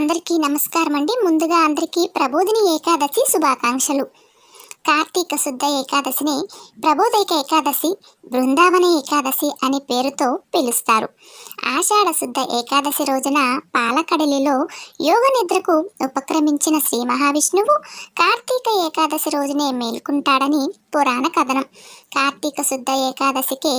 అందరికీ నమస్కారం అండి. ముందుగా అందరికీ ప్రబోధిని ఏకాదశి శుభాకాంక్షలు. కార్తీక శుద్ధ ఏకాదశిని ప్రబోధైక ఏకాదశి బృందావన ఏకాదశి అనే పేరుతో పిలుస్తారు. ఆషాఢ శుద్ధ ఏకాదశి రోజున పాలకడలిలో యోగ నిద్రకు ఉపక్రమించిన శ్రీ మహావిష్ణువు కార్తీక ఏకాదశి రోజునే మేల్కుంటాడని పురాణ కథనం. కార్తీక శుద్ధ ఏకాదశికి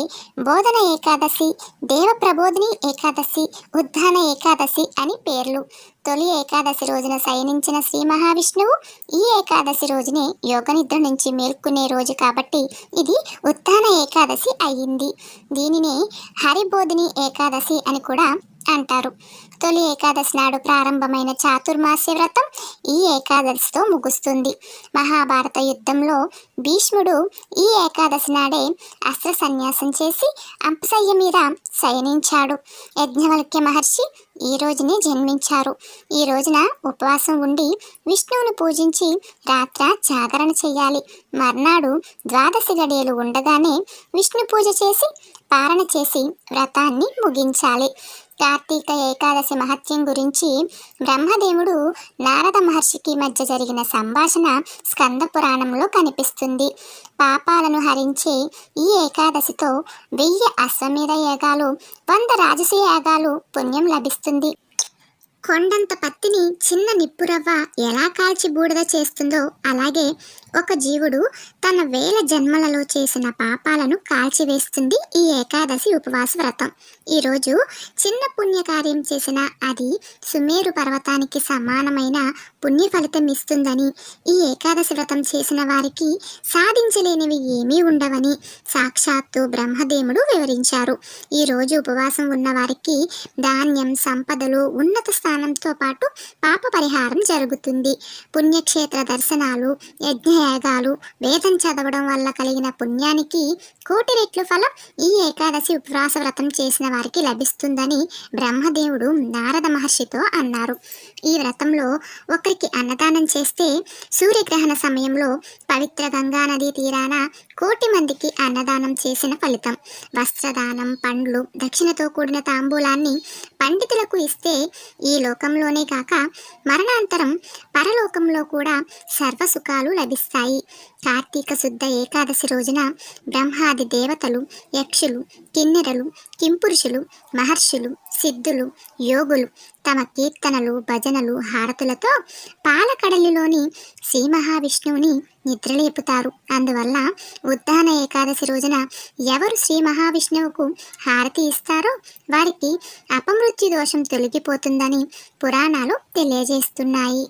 బోధన ఏకాదశి దేవ ప్రబోధిని ఏకాదశి ఉద్ధాన ఏకాదశి అని పేర్లు. తొలి ఏకాదశి రోజున శయనించిన శ్రీ మహావిష్ణువు ఈ ఏకాదశి రోజునే యోగ నిద్ర నుంచి మేల్కొనే రోజు కాబట్టి ఇది ఉత్థాన ఏకాదశి అయ్యింది. దీనిని హరిబోధిని ఏకాదశి అని కూడా అంటారు. తొలి ఏకాదశి నాడు ప్రారంభమైన చాతుర్మాస్య వ్రతం ఈ ఏకాదశితో ముగుస్తుంది. మహాభారత యుద్ధంలో భీష్ముడు ఈ ఏకాదశి నాడే అస్త్ర సన్యాసం చేసి అంపశయ్య మీద శయనించాడు. యజ్ఞవల్క్య మహర్షి ఈ రోజునే జన్మించారు. ఈ రోజున ఉపవాసం ఉండి విష్ణువును పూజించి రాత్ర జాగరణ చేయాలి. మర్నాడు ద్వాదశి గడియలు ఉండగానే విష్ణు పూజ చేసి పారణ చేసి వ్రతాన్ని ముగించాలి. కార్తీక ఏకాదశి మహత్యం గురించి బ్రహ్మదేవుడు నారద మహర్షికి మధ్య జరిగిన సంభాషణ స్కంద పురాణంలో కనిపిస్తుంది. పాపాలను హరించే ఈ ఏకాదశితో వెయ్యి అశ్వమేధ యాగాలు వంద రాజసీ యాగాలు పుణ్యం లభిస్తుంది. కొండంత పత్తిని చిన్న నిప్పురవ్వ ఎలా కాల్చి బూడిద చేస్తుందో అలాగే ఒక జీవుడు తన వేల జన్మలలో చేసిన పాపాలను కాల్చివేస్తుంది ఈ ఏకాదశి ఉపవాస వ్రతం. ఈరోజు చిన్న పుణ్యకార్యం చేసిన అది సుమేరు పర్వతానికి సమానమైన పుణ్య ఫలితం ఇస్తుందని ఈ ఏకాదశి వ్రతం చేసిన వారికి సాధించలేనివి ఏమీ ఉండవని సాక్షాత్తు బ్రహ్మదేవుడు వివరించారు. ఈరోజు ఉపవాసం ఉన్నవారికి ధాన్యం సంపదలు ఉన్నత స్థానంతో పాటు పాప పరిహారం జరుగుతుంది. పుణ్యక్షేత్ర దర్శనాలు యజ్ఞయాగాలు వేదం చదవడం వల్ల కలిగిన పుణ్యానికి కోటి రెట్లు ఫలం ఈ ఏకాదశి ఉపవాస వ్రతం చేసిన వారికి లభిస్తుందని బ్రహ్మదేవుడు నారద మహర్షితో అన్నారు. ఈ వ్రతంలో ఒకరికి అన్నదానం చేస్తే సూర్యగ్రహణ సమయంలో పవిత్ర గంగా నదీ తీరాన కోటి మందికి అన్నదానం చేసిన ఫలితం. వస్త్రదానం పండ్లు దక్షిణతో కూడిన తాంబూలాన్ని పండితులకు ఇస్తే ఈ లోకంలోనే కాక మరణాంతరం పరలోకంలో కూడా సర్వసుఖాలు లభిస్తాయి. కార్తీక శుద్ధ ఏకాదశి రోజున బ్రహ్మాది దేవతలు యక్షులు కిన్నెరలు కింపురుషులు మహర్షులు సిద్ధులు యోగులు తమ కీర్తనలు భజనలు హారతులతో పాలకడలిలోని శ్రీ మహావిష్ణువుని నిద్రలేపుతారు. అందువల్ల ఉద్దాన ఏకాదశి రోజున ఎవరు శ్రీ మహావిష్ణువుకు హారతి ఇస్తారో వారికి అపమృత్యు దోషం తొలగిపోతుందని పురాణాలు తెలియజేస్తున్నాయి.